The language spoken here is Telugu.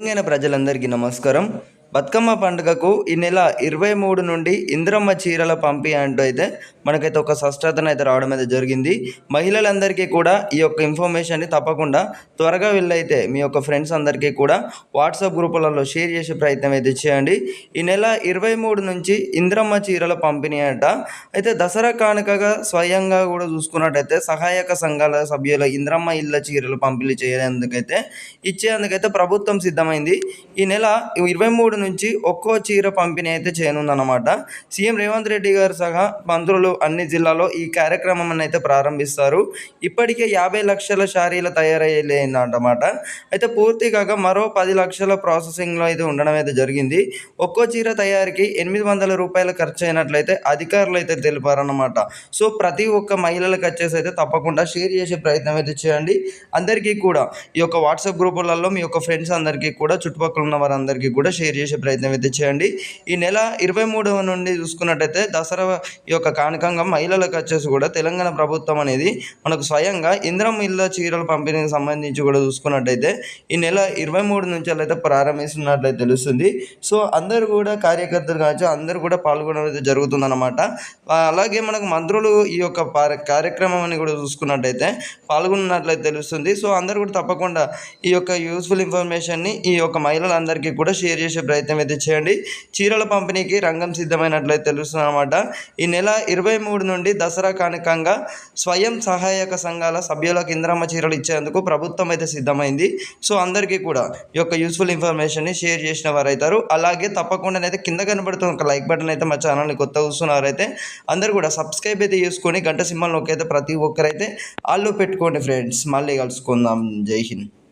తెలంగాణ ప్రజలందరికీ నమస్కారం. బతుకమ్మ పండుగకు ఈ నెల ఇరవై మూడు నుండి ఇంద్రమ్మ చీరల పంపి అంటూ అయితే మనకైతే ఒక స్పష్టతను అయితే రావడం అయితే జరిగింది. మహిళలందరికీ కూడా ఈ యొక్క ఇన్ఫర్మేషన్ని తప్పకుండా త్వరగా వెళ్ళైతే మీ యొక్క ఫ్రెండ్స్ అందరికీ కూడా వాట్సాప్ గ్రూపులలో షేర్ చేసే ప్రయత్నం అయితే చేయండి. ఈ నెల ఇరవై మూడు నుంచి ఇంద్రమ్మ చీరల పంపిణీ అంట. అయితే దసరా కానుకగా స్వయంగా కూడా చూసుకున్నట్టయితే సహాయక సంఘాల సభ్యుల ఇంద్రమ్మ ఇళ్ళ చీరలు పంపిణీ చేయడానికైతే ఇచ్చేందుకైతే ప్రభుత్వం సిద్ధమైంది. ఈ నెల ఇరవై మూడు నుంచి ఒక్కో చీర పంపిణీ అయితే చేయనుందన్నమాట. సీఎం రేవంత్ రెడ్డి గారు సహా మంత్రులు అన్ని జిల్లాలో ఈ కార్యక్రమం అయితే ప్రారంభిస్తారు. ఇప్పటికే యాభై లక్షల షారీలు తయారయ్యేదన్నమాట అయితే పూర్తి కాక మరో పది లక్షల ప్రాసెసింగ్లో అయితే ఉండడం అయితే జరిగింది. ఒక్కో చీర తయారీకి ఎనిమిది వందల రూపాయలు ఖర్చు అయినట్లయితే అధికారులు అయితే తెలిపారన్నమాట. సో ప్రతి ఒక్క మహిళలకు వచ్చేసి అయితే తప్పకుండా షేర్ చేసే ప్రయత్నం అయితే చేయండి. అందరికీ కూడా ఈ యొక్క వాట్సాప్ గ్రూపులలో మీ యొక్క ఫ్రెండ్స్ అందరికీ కూడా చుట్టుపక్కల ఉన్న వారందరికీ కూడా షేర్ చేసి ప్రయత్నం అయితే చేయండి. ఈ నెల ఇరవై మూడవ నుండి చూసుకున్నట్టయితే దసరా ఈ యొక్క కానుకంగా మహిళలకు వచ్చేసి కూడా తెలంగాణ ప్రభుత్వం అనేది మనకు స్వయంగా ఇంద్రం ఇళ్ళ చీరల పంపిణీకి సంబంధించి కూడా చూసుకున్నట్టయితే ఈ నెల ఇరవై మూడు నుంచి అయితే ప్రారంభిస్తున్నట్లయితే తెలుస్తుంది. సో అందరూ కూడా కార్యకర్తలు కావచ్చు అందరూ కూడా పాల్గొనడం అయితే జరుగుతుందన్నమాట. అలాగే మనకు మంత్రులు ఈ యొక్క పార- కార్యక్రమాన్ని కూడా చూసుకున్నట్టయితే పాల్గొన్నట్లయితే తెలుస్తుంది. సో అందరూ కూడా తప్పకుండా ఈ యొక్క యూస్ఫుల్ ఇన్ఫర్మేషన్ని ఈ యొక్క మహిళలందరికీ కూడా షేర్ చేసే ప్రయత్నం అయితే చేయండి. చీరల పంపిణీకి రంగం సిద్ధమైనట్లయితే తెలుస్తుంది అనమాట ఈ నెల ఇరవై మూడు నుండి దసరా కానుకంగా స్వయం సహాయక సంఘాల సభ్యులకు ఇంద్రమ్మ చీరలు ఇచ్చేందుకు ప్రభుత్వం అయితే సిద్ధమైంది. సో అందరికీ కూడా ఈ యొక్క యూస్ఫుల్ ఇన్ఫర్మేషన్ని షేర్ చేసిన వారు అవుతారు అలాగే తప్పకుండా అయితే కింద కనబడుతున్న ఒక లైక్ బటన్ అయితే మా ఛానల్ని కొత్త చూస్తున్నారైతే అందరూ కూడా సబ్స్క్రైబ్ అయితే చేసుకొని గంట సింబల్ అయితే ప్రతి ఒక్కరైతే ఆల్లో పెట్టుకోండి ఫ్రెండ్స్. మళ్ళీ కలుసుకుందాం. జై హింద్.